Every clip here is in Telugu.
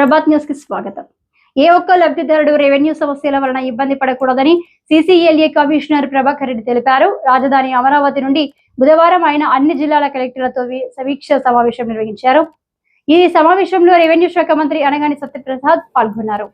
ప్రభాత్ న్యూస్కి స్వాగతం. ఏ ఒక్క లబ్ధిదారుడు రెవెన్యూ సమస్యల వలన ఇబ్బంది పడకూడదని సిసిఎల్ఏ కమిషనర్ ప్రభాకర్ రెడ్డి తెలిపారు. రాజధాని అమరావతి నుండి బుధవారం ఆయన అన్ని జిల్లాల కలెక్టర్లతో సమీక్ష సమావేశం నిర్వహించారు. ఈ సమావేశంలో రెవెన్యూ శాఖ మంత్రి అనగాని సత్యప్రసాద్ పాల్గొన్నారు.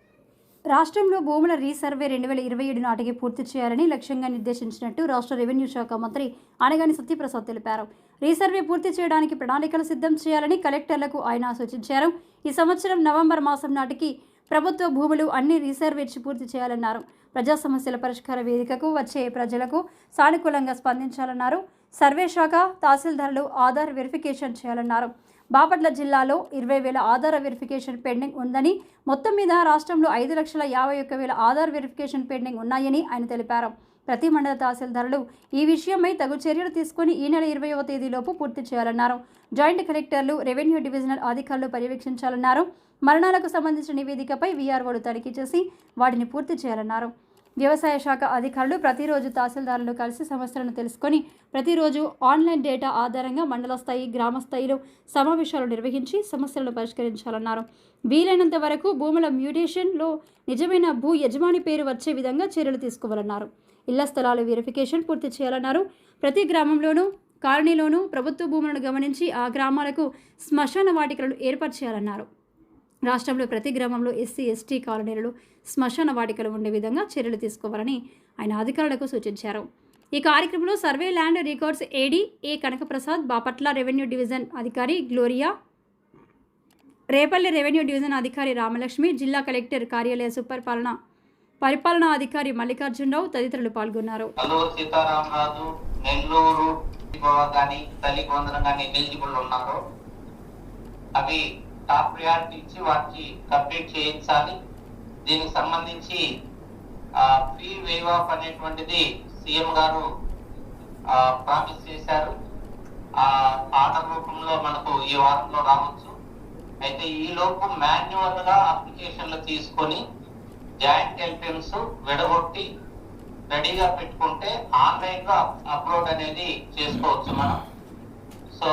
రాష్ట్రంలో భూముల రీసర్వే రెండు వేల ఇరవై ఏడు నాటికి పూర్తి చేయాలని లక్ష్యంగా నిర్దేశించినట్టు రాష్ట్ర రెవెన్యూ శాఖ మంత్రి అనగాని సత్యప్రసాద్ తెలిపారు. రీసర్వే పూర్తి చేయడానికి ప్రణాళికలు సిద్ధం చేయాలని కలెక్టర్లకు ఆయన సూచించారు. ఈ సంవత్సరం నవంబర్ మాసం నాటికి ప్రభుత్వ భూములు అన్ని రీసర్వే పూర్తి చేయాలన్నారు. ప్రజా సమస్యల పరిష్కార వేదికకు వచ్చే ప్రజలకు సానుకూలంగా స్పందించాలన్నారు. సర్వే శాఖ తహసీల్దారులు ఆధార్ వెరిఫికేషన్ చేయాలన్నారు. బాపట్ల జిల్లాలో ఇరవై వేల ఆధార్ వెరిఫికేషన్ పెండింగ్ ఉందని మొత్తం మీద రాష్ట్రంలో ఐదు లక్షల యాభై ఒక్క వేల ఆధార్ వెరిఫికేషన్ పెండింగ్ ఉన్నాయని ఆయన తెలిపారు. ప్రతి మండల తహసీల్దారులు ఈ విషయమై తగు చర్యలు తీసుకుని ఈ నెల ఇరవైవ తేదీలోపు పూర్తి చేయాలన్నారు. జాయింట్ కలెక్టర్లు రెవెన్యూ డివిజనల్ అధికారులు పర్యవేక్షించాలన్నారు. మరణాలకు సంబంధించిన నివేదికపై వీఆర్ఓలు తనిఖీ చేసి వాటిని పూర్తి చేయాలన్నారు. వ్యవసాయ శాఖ అధికారులు ప్రతిరోజు తహసీల్దారులు కలిసి సమస్యలను తెలుసుకొని ప్రతిరోజు ఆన్లైన్ డేటా ఆధారంగా మండల స్థాయి గ్రామ స్థాయిలో సమావేశాలు నిర్వహించి సమస్యలను పరిష్కరించాలన్నారు. వీలైనంత వరకు భూముల మ్యూటేషన్లో నిజమైన భూ యజమాని పేరు వచ్చే విధంగా చర్యలు తీసుకోవాలన్నారు. ఇళ్ళ స్థలాల వెరిఫికేషన్ పూర్తి చేయాలన్నారు. ప్రతి గ్రామంలోనూ కాలనీలోనూ ప్రభుత్వ భూములను గమనించి ఆ గ్రామాలకు శ్మశాన వాటికలను ఏర్పాటు చేయాలన్నారు. రాష్ట్రంలో ప్రతి గ్రామంలో ఎస్సీ ఎస్టీ కాలనీలలో శ్మశాన వాటికలు ఉండే విధంగా చర్యలు తీసుకోవాలని ఆయన అధికారులకు సూచించారు. ఈ కార్యక్రమంలో survey land records AD A Kanakaprasad Bapatla revenue division అధికారి గ్లోరియా రేపల్లి రెవెన్యూ డివిజన్ అధికారి రామలక్ష్మి జిల్లా కలెక్టర్ కార్యాలయ సుపరిపాలన పరిపాలనా అధికారి మల్లికార్జునరావు తదితరులు పాల్గొన్నారు. సీతారామరాజు నెల్లూరు కానీ తల్లి కొందరం కానీ ఎలిజిబుల్ ఉన్నారు. అవి టాప్ ప్రయారిటీ ఇచ్చి వాటికి కంప్లీట్ చేయించాలి. దీనికి సంబంధించి ఫ్రీ వేవ్ ఆఫ్ అనేటువంటిది సీఎం గారు ప్రామిస్ చేశారు. ఆ ఆర్డర్ రూపంలో మనకు ఈ వారంలో రావచ్చు. అయితే ఈ లోపు మాన్యువల్గా అప్లికేషన్లు తీసుకొని జాయింట్ ఎల్పిఎంస్ విడగొట్టి రెడీగా పెట్టుకుంటే ఆన్లైన్గా అప్లోడ్ అనేది చేసుకోవచ్చు మనం. సో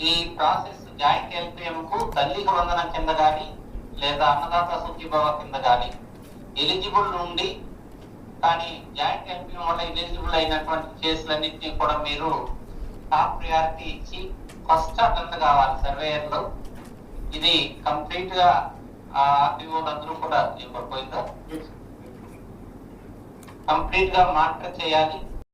ఈ ప్రాసెస్ జాయింట్ ఎల్పిఎం కు తల్లికి వందనం కింద కానీ లేదా అన్నదాత సుఖీభావ కింద కానీ ఎలిజిబుల్ నుండి కానీ జాయింట్ ఎల్పిఎం వల్ల ఎలిజిబుల్ అయినటువంటి కేసులన్నింటినీ కూడా మీరు టాప్ ప్రియారిటీ ఇచ్చి ఫస్ట్ అటెండ్ కావాలి సర్వేయర్లో ఇది కంప్లీట్గా ఆర్టీఓలు అందరూ కూడా ఇవ్వకపోయిందా? కంప్లీట్గా మానిటర్ చేయాలి.